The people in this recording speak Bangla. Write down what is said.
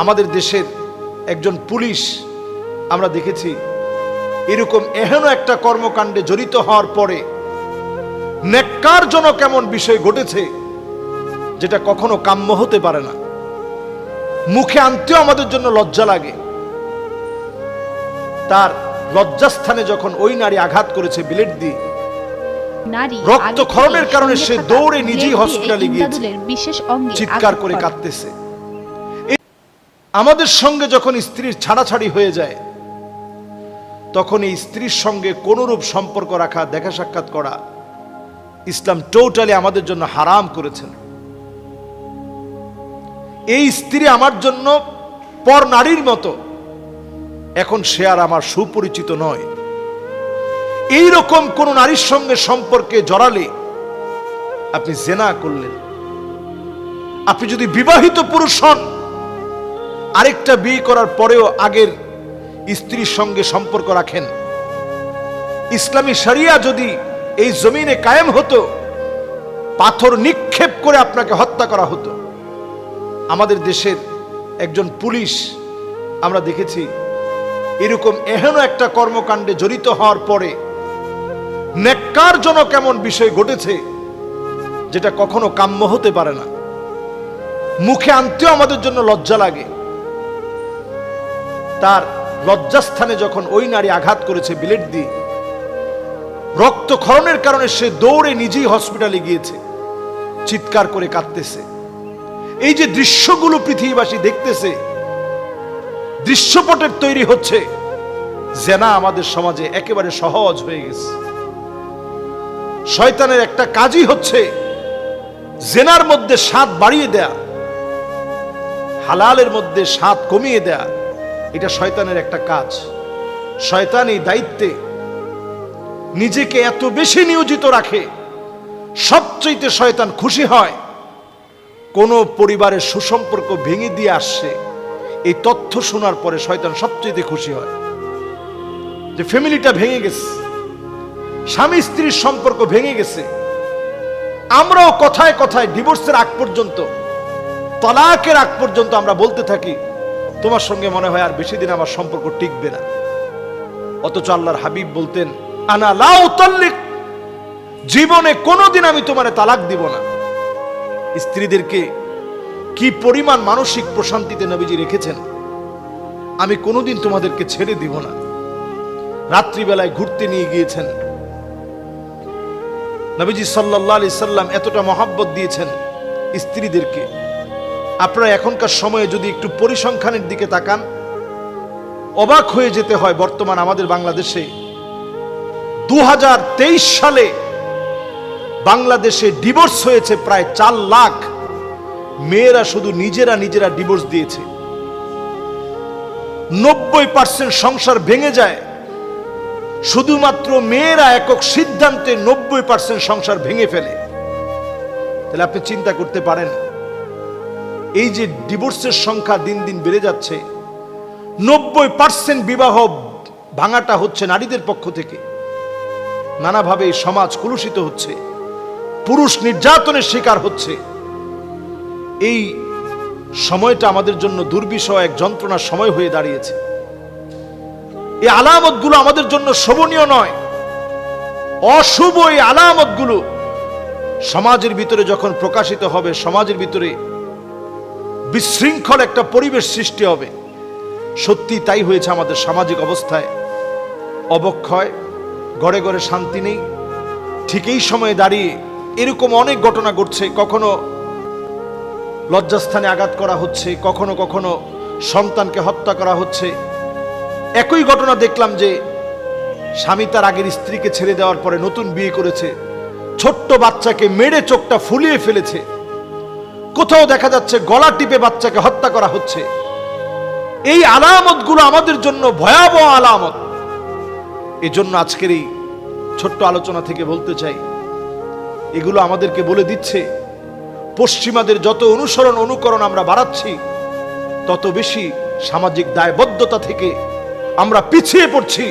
আমাদের দেশের একজন পুলিশ আমরা দেখেছি এরকম এহেন একটা কর্মকাণ্ডে জড়িত হওয়ার পরে ন্যাক্কারজনক এমন বিষয় ঘটেছে যেটা কখনো কাম্য হতে পারে না মুখে আনতেও আমাদের জন্য লজ্জা লাগে তার লজ্জাস্থানে যখন ওই নারী আঘাত করেছে বিলেট দিয়ে রক্তক্ষরণের কারণে সে দৌড়ে নিজেই হসপিটালে গিয়েছে। বিশেষ চিৎকার করে। কাঁদতেছে আমাদের সঙ্গে যখন স্ত্রীর ছাড়াছাড়ি হয়ে যায়, তখন এই স্ত্রীর সঙ্গে কোনরূপ সম্পর্ক রাখা, দেখা সাক্ষাৎ করা ইসলাম টোটালি আমাদের জন্য হারাম করেছেন। এই স্ত্রী আমার জন্য পর নারীর মতো, এখন সে আর আমার সুপরিচিত নয়। এই রকম কোন নারীর সঙ্গে সম্পর্কে জড়ালে আপনি জেনা করলেন। আপনি যদি বিবাহিত পুরুষ হন আরেকটা বিয়ে করার পরেও আগের স্ত্রীর সঙ্গে সম্পর্ক রাখেন। ইসলামী শরিয়া যদি এই জমিনে কায়েম হতো, পাথর নিক্ষেপ করে আপনাকে হত্যা করা হতো। আমাদের দেশের একজন পুলিশ, আমরা দেখেছি, এরকম এহেন একটা কর্মকাণ্ডে জড়িত হওয়ার পরে ন্যাক্কারজনক এমন বিষয় ঘটেছে, যেটা কখনো কাম্য হতে পারে না। মুখে আনতেও আমাদের জন্য লজ্জা লাগে। তার লজ্জাস্থানে যখন ওই নারী আঘাত করেছে বিলেট দিয়ে, রক্তক্ষরণের কারণে সে দৌড়ে নিজেই হসপিটালে গিয়েছে, চিৎকার করে কাঁদতেছে। এই যে দৃশ্যগুলো পৃথিবীবাসী দেখতেছে দৃশ্যপটের তৈরি হচ্ছে, জেনা আমাদের সমাজে একেবারে সহজ হয়ে গেছে। শয়তানের একটা কাজই হচ্ছে জেনার মধ্যে স্বাদ বাড়িয়ে দেয়া, হালালের মধ্যে স্বাদ কমিয়ে দেয়া। এটা শয়তানের একটা কাজ। শয়তান এই দায়িত্বে নিজেকে এত বেশি নিয়োজিত রাখে সবচেয়ে শয়তান খুশি হয় কোন পরিবারের সুসম্পর্ক ভেঙে দিয়ে আসছে, এই তথ্য শোনার পরে শয়তান সবচেয়ে খুশি হয়। যে ফ্যামিলিটা ভেঙে গেছে, স্বামী স্ত্রীর সম্পর্ক ভেঙে গেছে, আমরাও কথায় কথায় ডিভোর্সের আগ পর্যন্ত, তলাকের আগ পর্যন্ত আমরা বলতে থাকি তোমার সঙ্গে মনে হয় আর বেশি দিন আমার সম্পর্ক টিকবে না। অথচ আল্লাহর হাবিব বলতেন, আনা লাউ তাল্লিক, জীবনে কোনোদিন আমি তোমারে তালাক দিব না। স্ত্রীদেরকে কি পরিমাণ মানসিক প্রশান্তিতে নবীজি রেখেছেন, আমি কোনোদিন তোমাদেরকে ছেড়ে দিব না। রাত্রিবেলায় ঘুরতে নিয়ে গিয়েছেন। নবীজি সাল্লাহ আলি সাল্লাম এতটা মহাব্বত দিয়েছেন স্ত্রীদেরকে। আপনারা এখনকার সময়ে যদি একটু পরিসংখ্যানের দিকে তাকান, অবাক হয়ে যেতে হয় বর্তমান আমাদের বাংলাদেশে। দু হাজার তেইশ সালে বাংলাদেশে ডিভোর্স হয়েছে প্রায় চার লাখ মেয়েরা শুধু নিজেরা নিজেরা ডিভোর্স দিয়েছে। নব্বই পার্সেন্ট সংসার ভেঙে যায়। শুধুমাত্র মেয়েরা একক সিদ্ধান্তে নব্বই পার্সেন্ট সংসার ভেঙে ফেলে। তাহলে আপনি চিন্তা করতে পারেন এই যে ডিভোর্সের সংখ্যা দিন দিন বেড়ে যাচ্ছে, নব্বই পার্সেন্ট বিবাহ ভাঙাটা হচ্ছে নারীদের পক্ষ থেকে। নানাভাবে সমাজ কলুষিত হচ্ছে, পুরুষ নির্যাতনের শিকার হচ্ছে। এই সময়টা আমাদের জন্য দুর্বিষহ এক যন্ত্রণার সময় হয়ে দাঁড়িয়েছে। এই আলামতগুলো আমাদের জন্য শোভনীয় নয়। অশুভ এই আলামতগুলো সমাজের ভিতরে যখন প্রকাশিত হবে, সমাজের ভিতরে বিশৃঙ্খল একটা পরিবেশ সৃষ্টি হবে। সত্যি তাই হয়েছে আমাদের সামাজিক অবস্থায়। অবক্ষয়, ঘরে ঘরে শান্তি নেই। ঠিক এই সময়ে দাঁড়িয়ে এরকম অনেক ঘটনা ঘটছে। কখনো লজ্জাস্থানে আঘাত করা হচ্ছে, কখনো কখনো সন্তানকে হত্যা করা হচ্ছে। একই ঘটনা দেখলাম যে স্বামী তার আগের স্ত্রীকে ছেড়ে দেওয়ার পরে নতুন বিয়ে করেছে। ছোট্ট বাচ্চাকে মেরে চোখটা ফুলিয়ে ফেলেছে। কোথাও দেখা যাচ্ছে গলা টিপে বাচ্চাকে হত্যা করা হচ্ছে। এই আলামতগুলো আমাদের জন্য ভয়াবহ আলামত। এই জন্য আজকের এই ছোট্ট আলোচনা থেকে বলতে চাই, এগুলো আমাদেরকে বলে দিচ্ছে, পশ্চিমাদের যত অনুসরণ অনুকরণ আমরা বাড়াচ্ছি, তত বেশি সামাজিক দায়বদ্ধতা থেকে আমরা পিছিয়ে পড়ছি।